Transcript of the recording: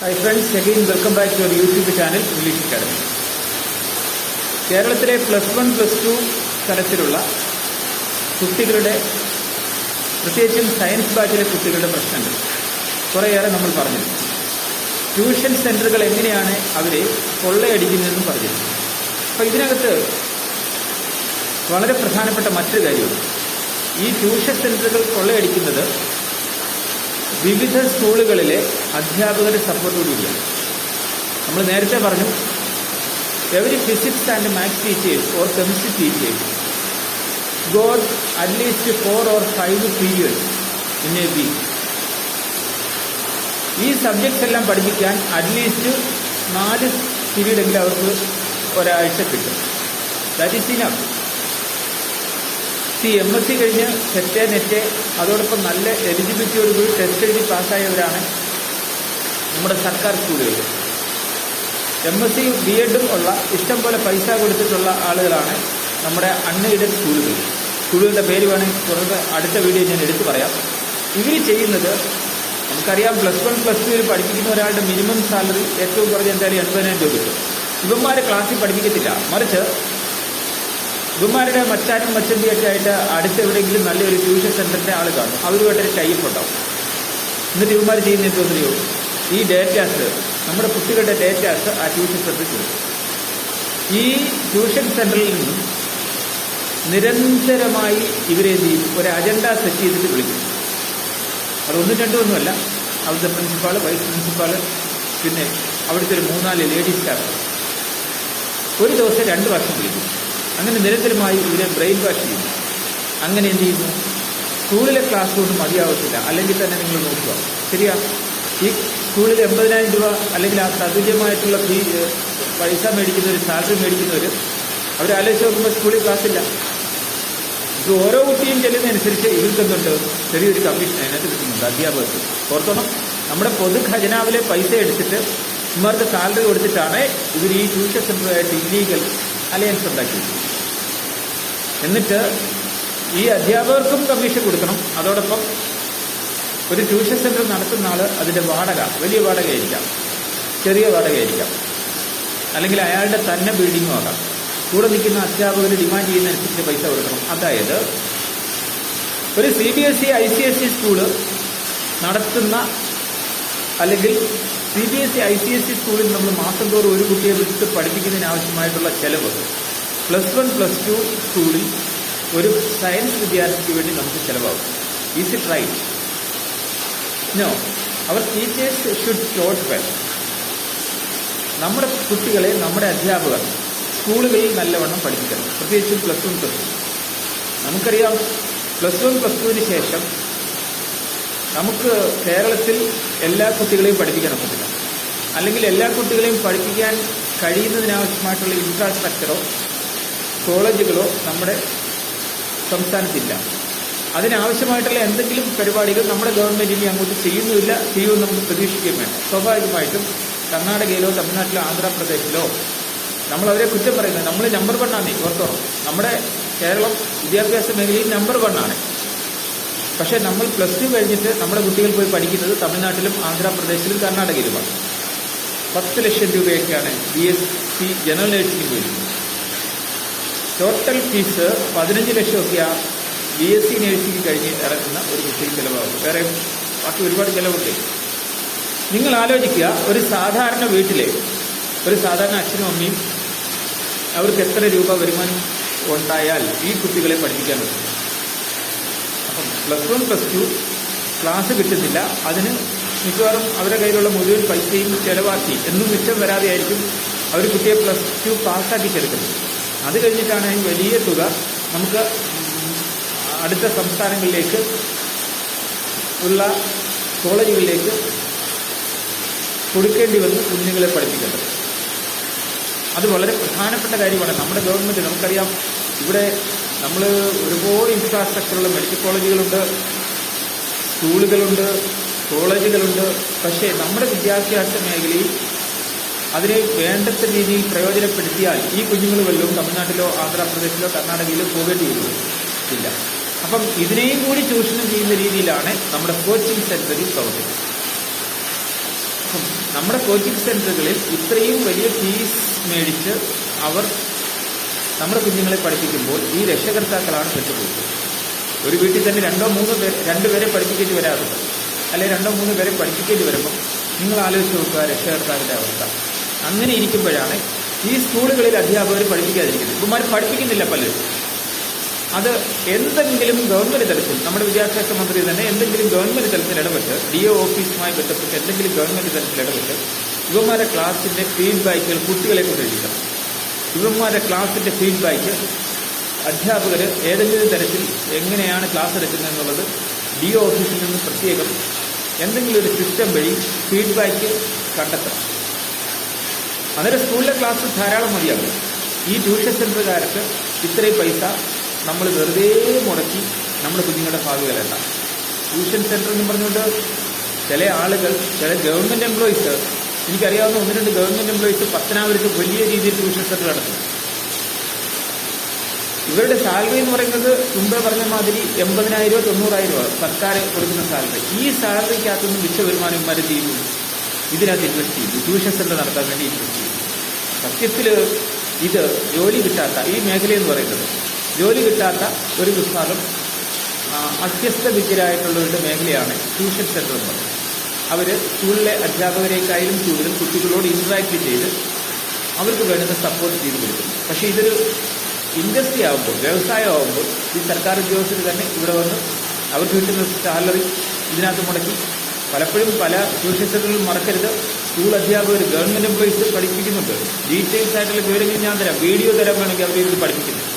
Hi friends again welcome back to our YouTube channel English academy കേരളത്തിലെ plus one plus two തലത്തിലുള്ള കുട്ടികളുടെ പ്രത്യേകിച്ചും science ബാച്ചിലെ കുട്ടികളുടെ പ്രശ്നങ്ങൾ കുറേയേറെ നമ്മൾ പറഞ്ഞു ട്യൂഷൻ സെന്ററുകൾ എങ്ങനെയാണ് അവരെ കൊള്ളയടിക്കുന്നതെന്നും പറഞ്ഞു അപ്പോൾ ഇതിനകത്ത് വളരെ പ്രധാനപ്പെട്ട മറ്റൊരു കാര്യമുണ്ട്. ഈ ട്യൂഷൻ സെന്ററുകൾ കൊള്ളയടിക്കുന്നത് വിവിധ സ്കൂളുകളിലെ അധ്യാപകരുടെ സപ്പോർട്ടോടുകൂടിയാണ് നമ്മൾ നേരത്തെ പറഞ്ഞു every physics and maths teachers or chemistry teachers got at least four or five periods in a week ഈ സബ്ജക്ട്സ് എല്ലാം പഠിപ്പിക്കാൻ അറ്റ്ലീസ്റ്റ് നാല് പീരീഡ് എങ്കിലും അവർക്ക് ഒരാഴ്ച കിട്ടും. That is enough C M S C കഴിഞ്ഞ് സെറ്റ് നെറ്റ് അതോടൊപ്പം നല്ല എലിജിബിലിറ്റിയോടുകൂടി ടെസ്റ്റ് എഴുതി പാസ്സായവരാണ് നമ്മുടെ സർക്കാർ സ്കൂളുകൾ എം എസ് സി ബി എഡും ഉള്ള ഇഷ്ടം പോലെ പൈസ കൊടുത്തിട്ടുള്ള ആളുകളാണ് നമ്മുടെ അൺഎയ്ഡഡ് സ്കൂളുകൾ സ്കൂളുകളുടെ പേര് വേണമെങ്കിൽ കുറച്ച് അടുത്ത വീഡിയോ ഞാൻ എടുത്തു പറയാം. ഇവർ ചെയ്യുന്നത് നമുക്കറിയാം പ്ലസ് വൺ പ്ലസ് ടുവിൽ പഠിപ്പിക്കുന്ന ഒരാളുടെ മിനിമം സാലറി ഏറ്റവും കുറഞ്ഞ എന്തായാലും എൺപതിനായിരം രൂപ കിട്ടും. ഇവന്മാരെ ക്ലാസ്സിൽ പഠിപ്പിക്കത്തില്ല. മറിച്ച് ഇവന്മാരുടെ മച്ചാനും മച്ചന്തിയൊക്കെ ആയിട്ട് അടുത്ത് എവിടെയെങ്കിലും നല്ലൊരു ട്യൂഷൻ സെന്ററിന്റെ ആൾ കാണും. അവരുമായിട്ടൊരു ടൈപ്പ് ഉണ്ടാവും. എന്നിട്ട് ഇവന്മാർ ചെയ്യുന്ന എന്തോന്നറിയോ ഈ ഡേറ്റാസ് നമ്മുടെ കുട്ടികളുടെ ഡേറ്റാസ് ആ ട്യൂഷൻ സെന്ററിൽ കൊടുക്കും. ഈ ട്യൂഷൻ സെന്ററിൽ നിന്നും നിരന്തരമായി ഇവരെ ചെയ്യും? ഒരു അജണ്ട സെറ്റ് ചെയ്തിട്ട് വിളിക്കും. അതൊന്നും രണ്ടും ഒന്നുമല്ല അവിടുത്തെ പ്രിൻസിപ്പാൾ വൈസ് പ്രിൻസിപ്പാൾ പിന്നെ അവിടുത്തെ ഒരു മൂന്നാൽ ലേഡീസ് സ്റ്റാഫ് ഒരു ദിവസം രണ്ട് വർഷം വിളിക്കും. അങ്ങനെ നിരന്തരമായി ഇവരെ ബ്രെയിൻ വാഷ് ചെയ്യുന്നു. അങ്ങനെ എന്ത് ചെയ്യുന്നു? സ്കൂളിലെ ക്ലാസ് കൊണ്ട് മതിയാവത്തില്ല. അല്ലെങ്കിൽ തന്നെ നിങ്ങൾ നോക്കുക. ശരിയാ? ഈ സ്കൂളിൽ എൺപതിനായിരം രൂപ അല്ലെങ്കിൽ ആ തതുല്യമായിട്ടുള്ള ഫീ പൈസ മേടിക്കുന്നവർ സാലറി മേടിക്കുന്നവർ അവർ ആലോചിച്ച് നോക്കുമ്പോൾ സ്കൂളിൽ ക്ലാസ് ഇല്ല. ഇത് ഓരോ കുട്ടിയും ചെല്ലുന്നതനുസരിച്ച് ഇവർക്കെന്തുണ്ട് ചെറിയൊരു കമ്മീഷൻ അതിനകത്ത് കിട്ടുന്നുണ്ട്. അധ്യാപകർക്ക്. ഓർത്തോണം? നമ്മുടെ പൊതു ഖജനാവിലെ പൈസ എടുത്തിട്ട് ഇവർക്ക് സാലറി കൊടുത്തിട്ടാണ് ഇവർ ഈ ട്യൂഷൻ സെന്ററുമായിട്ട് ഇല്ലീഗൽ അലയൻസ് ഉണ്ടാക്കിയത്. എന്നിട്ട് ഈ അധ്യാപകർക്കും കമ്മീഷൻ കൊടുക്കണം. അതോടൊപ്പം ഒരു ട്യൂഷൻ സെന്റർ നടത്തുന്ന ആൾ അതിന്റെ വാടക വലിയ വാടകയായിരിക്കാം ചെറിയ വാടകയായിരിക്കാം. അല്ലെങ്കിൽ അയാളുടെ തന്നെ ബിൽഡിങ്ങും ആകാം. കൂടെ നിൽക്കുന്ന അധ്യാപകർ ഡിമാൻഡ് ചെയ്യുന്നതനുസരിച്ച് പൈസ കൊടുക്കണം. അതായത് ഒരു C B S E I C S E school നടത്തുന്ന അല്ലെങ്കിൽ C B S E I C S E സ്കൂളിൽ നമ്മൾ മാസം തോറും ഒരു കുട്ടിയെ വിളിച്ച് പഠിപ്പിക്കുന്നതിന് ആവശ്യമായിട്ടുള്ള ചെലവ് പ്ലസ് വൺ പ്ലസ് ടു സ്കൂളിൽ ഒരു സയൻസ് വിദ്യാർത്ഥിക്ക് വേണ്ടി നമുക്ക് ചെലവാകും. Is it right no our teachers should taught well നമ്മുടെ കുട്ടികളെ നമ്മുടെ അധ്യാപകർ സ്കൂളുകളിൽ നല്ലവണ്ണം പഠിപ്പിക്കണം. പ്രത്യേകിച്ചും പ്ലസ് വൺ പ്ലസ് ടു നമുക്കറിയാം പ്ലസ് വൺ പ്ലസ് ടുവിന് ശേഷം നമുക്ക് കേരളത്തിൽ എല്ലാ കുട്ടികളെയും പഠിപ്പിക്കണം അല്ലെങ്കിൽ എല്ലാ കുട്ടികളെയും പഠിപ്പിക്കാൻ കഴിയുന്നതിനാവശ്യമായിട്ടുള്ള ഇൻഫ്രാസ്ട്രക്ചറോ കോളേജുകളോ നമ്മുടെ സംസ്ഥാനത്തില്ല. അതിനാവശ്യമായിട്ടുള്ള എന്തെങ്കിലും പരിപാടികൾ നമ്മുടെ ഗവൺമെന്റ് ഇനി അങ്ങോട്ട് ചെയ്യുന്നില്ല ചെയ്യുമെന്ന് നമുക്ക് പ്രതീക്ഷിക്കുകയും വേണം സ്വാഭാവികമായിട്ടും കർണാടകയിലോ തമിഴ്നാട്ടിലോ ആന്ധ്രാപ്രദേശിലോ നമ്മൾ അവരെ കുറ്റം പറയുന്നത് നമ്മൾ നമ്പർ വൺ ആണ് ഓർത്തോളം നമ്മുടെ കേരളം വിദ്യാഭ്യാസ മേഖലയിൽ നമ്പർ വൺ ആണ്. പക്ഷേ നമ്മൾ പ്ലസ് ടു കഴിഞ്ഞിട്ട് നമ്മുടെ കുട്ടികൾ പോയി പഠിക്കുന്നത് തമിഴ്നാട്ടിലും ആന്ധ്രാപ്രദേശിലും കർണാടകയിലുമാണ്. പത്ത് ലക്ഷം രൂപയൊക്കെയാണ് B S C general nursing വരുന്നത് ടോട്ടൽ ഫീസ് പതിനഞ്ച് ലക്ഷമൊക്കെയാണ് ബി എസ് സി നേഴ്സിംഗ് കഴിഞ്ഞ് ഇറക്കുന്ന ഒരു കുട്ടിക്ക് ചിലവാകും. വേറെ ബാക്കി ഒരുപാട് ചിലവുണ്ട്. നിങ്ങൾ ആലോചിക്കുക ഒരു സാധാരണ വീട്ടിലെ ഒരു സാധാരണ അച്ഛനും അമ്മയും അവർക്ക് എത്ര രൂപ വരുമാനം ഉണ്ടായാൽ ഈ കുട്ടികളെ പഠിപ്പിക്കാൻ പറ്റും. അപ്പം plus one plus two class കിട്ടുന്നില്ല. അതിന് മിക്കവാറും അവരുടെ കയ്യിലുള്ള മുഴുവൻ പൈസയും ചെലവാക്കി. എന്നും മിച്ചം വരാതെയായിരിക്കും അവർ കുട്ടിയെ പ്ലസ് ടു പാസ്സാക്കി ചെറുക്കുന്നത് അത് കഴിഞ്ഞിട്ടാണ് ഈ വലിയ തുക നമുക്ക് അടുത്ത സംസ്ഥാനങ്ങളിലേക്ക് ഉള്ള കോളേജുകളിലേക്ക് കൊടുക്കേണ്ടി വന്ന് കുഞ്ഞുങ്ങളെ പഠിപ്പിക്കേണ്ടത്. അത് വളരെ പ്രധാനപ്പെട്ട കാര്യമാണ്. നമ്മുടെ ഗവൺമെന്റ് നമുക്കറിയാം ഇവിടെ നമ്മൾ ഒരുപാട് ഇൻഫ്രാസ്ട്രക്ചറുള്ള മെഡിക്കൽ കോളേജുകളുണ്ട് സ്കൂളുകളുണ്ട് കോളേജുകളുണ്ട്. പക്ഷേ നമ്മുടെ വിദ്യാഭ്യാസ മേഖലയിൽ അതിനെ വേണ്ടത്ര രീതിയിൽ പ്രയോജനപ്പെടുത്തിയാൽ ഈ കുഞ്ഞുങ്ങൾ വല്ലതും തമിഴ്നാട്ടിലോ ആന്ധ്രാപ്രദേശിലോ കർണാടകയിലോ പോകേണ്ടി വരുമോ ഇല്ല. അപ്പം ഇതിനെയും കൂടി ചൂഷണം ചെയ്യുന്ന രീതിയിലാണ് നമ്മുടെ കോച്ചിങ് സെന്ററിൽ പ്രവർത്തിക്കുന്നത്. അപ്പം നമ്മുടെ കോച്ചിങ് സെന്ററുകളിൽ ഇത്രയും വലിയ ഫീസ് മേടിച്ച് അവർ നമ്മുടെ കുഞ്ഞുങ്ങളെ പഠിപ്പിക്കുമ്പോൾ ഈ രക്ഷകർത്താക്കളാണ് പെട്ടുപോകുന്നത്. ഒരു വീട്ടിൽ തന്നെ രണ്ടോ മൂന്നോ പേര് രണ്ടുപേരെ പഠിപ്പിക്കേണ്ടി വരാറുണ്ട്. അല്ലെങ്കിൽ രണ്ടോ മൂന്നോ പേരെ പഠിപ്പിക്കേണ്ടി വരുമ്പോൾ നിങ്ങൾ ആലോചിച്ച് നോക്കുക രക്ഷകർത്താവിന്റെ അവസ്ഥ. അങ്ങനെ ഇരിക്കുമ്പോഴാണ് ഈ സ്കൂളുകളിൽ അധ്യാപകർ പഠിപ്പിക്കാതിരിക്കുന്നത്. ഇവന്മാർ പഠിപ്പിക്കുന്നില്ല പലരും. അത് എന്തെങ്കിലും ഗവൺമെന്റ് തലത്തിൽ നമ്മുടെ വിദ്യാഭ്യാസ മന്ത്രി തന്നെ എന്തെങ്കിലും ഗവൺമെന്റ് തലത്തിൽ ഇടപെട്ട് ഡി ഒ ഓഫീസുമായി ബന്ധപ്പെട്ട് എന്തെങ്കിലും ഗവൺമെന്റ് തലത്തിൽ ഇടപെട്ട് ഇവന്മാരുടെ ക്ലാസിന്റെ ഫീഡ്ബാക്കുകൾ കുട്ടികളെ കൊണ്ട് എഴുതിക്കണം. ഇവന്മാരുടെ ക്ലാസിന്റെ ഫീഡ്ബാക്ക് അധ്യാപകർ ഏതെങ്കിലും തരത്തിൽ എങ്ങനെയാണ് ക്ലാസ് എടുക്കുന്നത് എന്നുള്ളത് ഡി ഒ ഓഫീസിൽ നിന്ന് പ്രത്യേകം എന്തെങ്കിലും ഒരു സിസ്റ്റം വഴി ഫീഡ്ബാക്ക് കണ്ടെത്തണം. അന്നേരം സ്കൂളിലെ ക്ലാസ് ധാരാളം മതിയാകും ഈ ട്യൂഷൻ സെന്ററുകാർക്ക് ഇത്രയും പൈസ നമ്മൾ വെറുതെ മുടക്കി നമ്മുടെ കുഞ്ഞുങ്ങളുടെ ഭാവി കലണ്ട ട്യൂഷൻ സെന്റർ എന്ന് പറഞ്ഞുകൊണ്ട് ചില ആളുകൾ ചില ഗവൺമെന്റ് എംപ്ലോയീസ് എനിക്കറിയാവുന്ന ഒന്ന് രണ്ട് ഗവൺമെന്റ് എംപ്ലോയീസ് പത്തനാപുരത്ത് വലിയ രീതിയിൽ ട്യൂഷൻ സെന്റർ നടത്തും. ഇവരുടെ സാലറി എന്ന് പറയുന്നത് മുമ്പേ പറഞ്ഞ മാതിരി എൺപതിനായിരമോ തൊണ്ണൂറായിരമോ സർക്കാർ കൊടുക്കുന്ന സാലറി ഈ സാലറിക്കകത്തുനിന്ന് മിച്ച വരുമാനം ഇവന്മാർ ചെയ്യുന്നു ഇതിനകത്ത് ഇൻവെസ്റ്റ് ചെയ്തു ട്യൂഷൻ സെന്റർ നടത്താൻ വേണ്ടി ഇൻവെസ്റ്റ് ചെയ്തു സത്യത്തിൽ ഇത് ജോലി കിട്ടാത്ത ഈ മേഖല എന്ന് പറയുന്നത് ജോലി കിട്ടാത്ത ഒരു വിഭാഗം അത്യസ്ത വിദ്യരായിട്ടുള്ളവരുടെ മേഖലയാണ് ട്യൂഷൻ സെന്റർ എന്ന് പറയുന്നത്. അവർ സ്കൂളിലെ അധ്യാപകരെക്കായാലും കൂടുതൽ കുട്ടികളോട് ഇൻട്രാക്ട് ചെയ്ത് അവർക്ക് വേണ്ടുന്ന സപ്പോർട്ട് ചെയ്ത് കൊടുക്കുന്നു. പക്ഷേ ഇതൊരു ഇൻഡസ്ട്രി ആകുമ്പോൾ വ്യവസായമാകുമ്പോൾ ഈ സർക്കാർ ഉദ്യോഗസ്ഥർ തന്നെ ഇവിടെ വന്ന് അവർക്ക് കിട്ടുന്ന സാലറി ഇതിനകത്ത് മുടക്കി. പലപ്പോഴും പല ട്യൂഷൻ സെന്ററുകളും മറക്കരുത്. സ്കൂൾ അധ്യാപകർ ഗവൺമെന്റ് എംപ്ലോയീസ് പഠിപ്പിക്കുന്നുണ്ട്. ഡീറ്റെയിൽസ് ആയിട്ടുള്ള വിവരങ്ങൾ ഞാൻ തരാം. വീഡിയോ തരാൻ വേണമെങ്കിൽ അവർ ഇത് പഠിപ്പിക്കുന്നു.